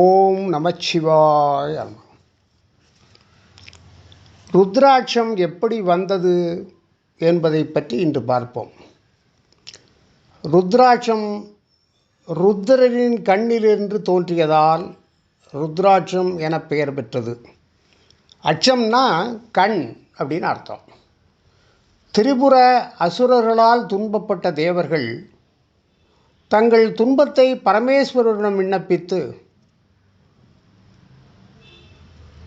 ஓம் நமச்சிவாய் ருத்ராட்சம் எப்படி வந்தது என்பதை பற்றி இன்று பார்ப்போம். ருத்ராட்சம் ருத்ரரின் கண்ணிலிருந்து தோன்றியதால் ருத்ராட்சம் என பெயர் பெற்றது. அச்சம்னா கண் அப்படின்னு அர்த்தம். திரிபுர அசுரர்களால் துன்பப்பட்ட தேவர்கள் தங்கள் துன்பத்தை பரமேஸ்வரரிடம் விண்ணப்பித்து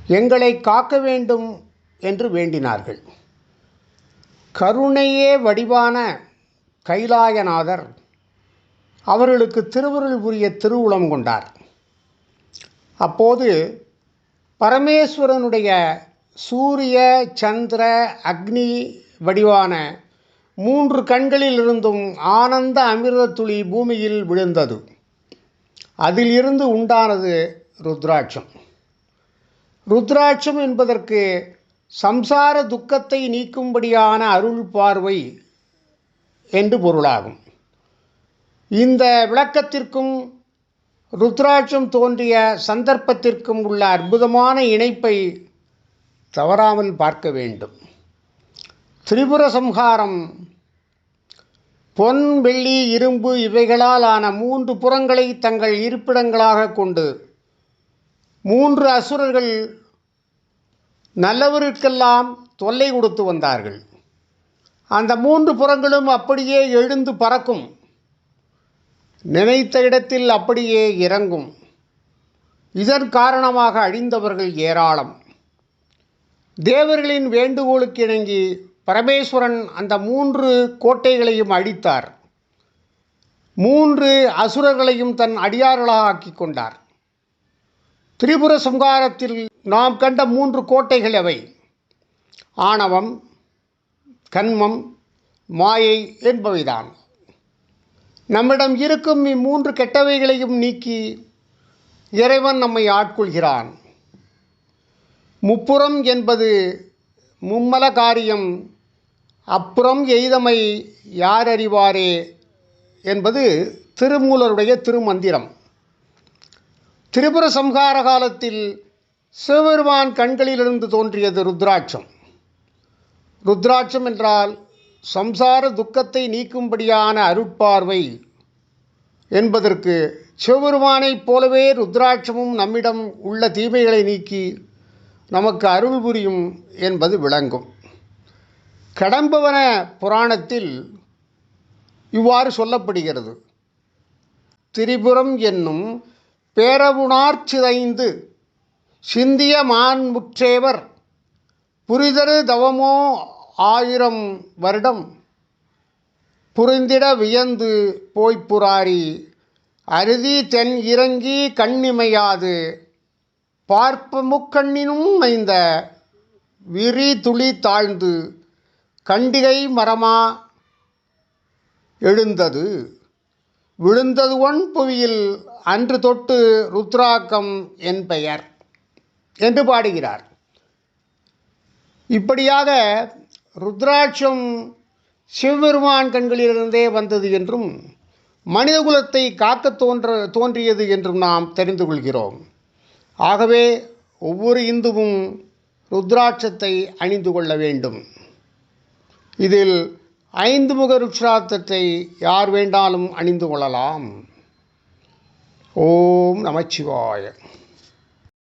எங்களை காக்க வேண்டும் என்று வேண்டினார்கள். கருணையே வடிவான கைலாயநாதர் அவர்களுக்கு திருவருள் புரிய திருவுளம் கொண்டார். அப்போது பரமேஸ்வரனுடைய சூரிய சந்திர அக்னி வடிவான மூன்று கண்களிலிருந்தும் ஆனந்த அமிர்த துளி பூமியில் விழுந்தது. அதிலிருந்து உண்டானது ருத்ராட்சம். ருத்ராட்சம் என்பதற்கு சம்சார துக்கத்தை நீக்கும்படியான அருள் பார்வை என்று பொருளாகும். இந்த விளக்கத்திற்கும் ருத்ராட்சம் தோன்றிய சந்தர்ப்பத்திற்கும் உள்ள அற்புதமான இணைப்பை தவறாமல் பார்க்க வேண்டும். திரிபுர சம்ஹாரம் பொன் வெள்ளி இரும்பு இவைகளால் ஆன மூன்று புறங்களை தங்கள் இருப்பிடங்களாக கொண்டு மூன்று அசுரர்கள் நல்லவருக்கெல்லாம் தொல்லை கொடுத்து வந்தார்கள். அந்த மூன்று புறங்களும் அப்படியே எழுந்து பறக்கும். நினைத்த இடத்தில் அப்படியே இறங்கும். இதன் காரணமாக அழிந்தவர்கள் ஏராளம். தேவர்களின் வேண்டுகோளுக்கு இணங்கி பரமேஸ்வரன் அந்த மூன்று கோட்டைகளையும் அழித்தார். மூன்று அசுரர்களையும் தன் அடியார்களாக ஆக்கி கொண்டார். திரிபுர சங்காரத்தில் நாம் கண்ட மூன்று கோட்டைகள் அவை. ஆணவம் கண்மம் மாயை என்பவைதான். நம்மிடம் இருக்கும் இம்மூன்று கெட்டவைகளையும் நீக்கி இறைவன் நம்மை ஆட்கொள்கிறான். முப்புறம் என்பது மும்மல காரியம் அப்புறம் எய்தமை யார் அறிவாரே என்பது திருமூலருடைய திருமந்திரம். திரிபுர சம்ஹார காலத்தில் சிவபெருமான் கண்களிலிருந்து தோன்றியது ருத்ராட்சம். ருத்ராட்சம் என்றால் சம்சார துக்கத்தை நீக்கும்படியான அருட்பார்வை என்பதற்கு சிவபெருமானைப் போலவே ருத்ராட்சமும் நம்மிடம் உள்ள தீமைகளை நீக்கி நமக்கு அருள் புரியும் என்பது விளங்கும். கடம்பவன புராணத்தில் இவ்வாறு சொல்லப்படுகிறது. திரிபுரம் என்னும் பேரவுணார்ச்சிதைந்து சிந்திய மான்முற்றேவர் புரிதரு தவமோ ஆயிரம் வருடம் புரிந்திட வியந்து போய்ப்புராரி அருதி தென் இறங்கி கண்ணிமையாது பார்ப்ப முக்கண்ணினும் மைந்த விரி துளி தாழ்ந்து கண்டிகை மரமா எழுந்தது. விழுந்தது ஒன் புவியில் அன்று தொட்டு ருத்ராக்கம் என் பெயர் என்று பாடுகிறார். இப்படியாக ருத்ராட்சம் சிவபெருமான் கண்களிலிருந்தே வந்தது என்றும் மனிதகுலத்தை காக்க தோன்ற தோன்றியது என்றும் நாம் தெரிந்து கொள்கிறோம். ஆகவே ஒவ்வொரு இந்துவும் ருத்ராட்சத்தை அணிந்து கொள்ள வேண்டும். இதில் ஐந்து முக ருத்ராட்சத்தை யார் வேண்டாலும் அணிந்து கொள்ளலாம். ஓம் நமச்சிவாய.